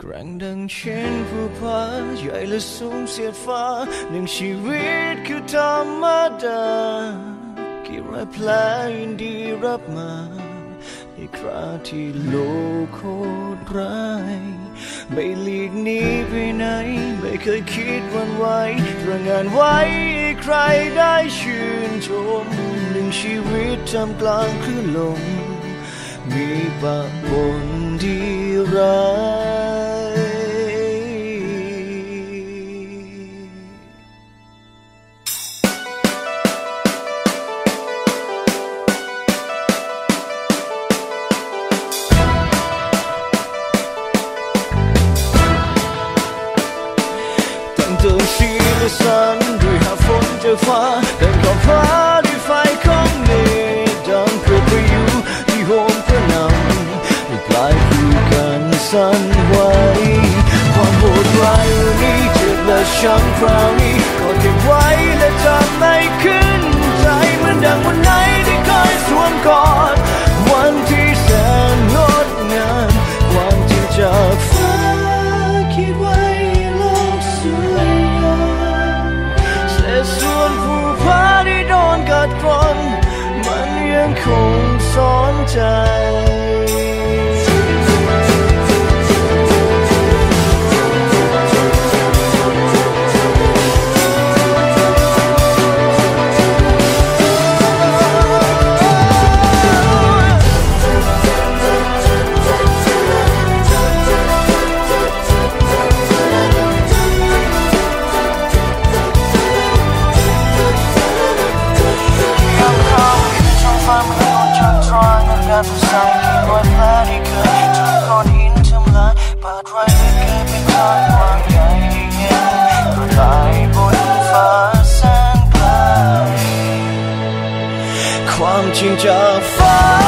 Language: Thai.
แกร่งดังเช่นผู้พาใหญ่และสูงเสียดฟ้าหนึ่งชีวิตคือธรรมดากี่รอยแผลยินดีรับมาในคราที่โลกโคตรร้ายไม่หลีกหนีไปไหน ไม่เคยคิดวันไหวตระงานไว้ให้ใครได้ชื่นชมหนึ่งชีวิตทำกลางคลื่นลมมีปะปนที่ร้าย สันด้วยหาฝนเจอฟ้าแต่ขอบฟ้าด้วยไฟของเมฆดังเกิดไปอยู่ที่โฮมกระนำให้กลายคู่กันสั่นไหวความโหดร้ายวันนี้เจ็บและช้ำคราวนี้ก็เก็บไว้และจำไม่ขึ้นใจเหมือนดังวันไหน คงสอนใจายงดงามสดใสที่รอยแผลที่เคยถูกก้อนหินทำลายบาดไว้ไม่เคยเป็นทางกว้างใหญ่ให้เห็นก็ตายบนฟ้าแสนไกลความจริงจากฟ้า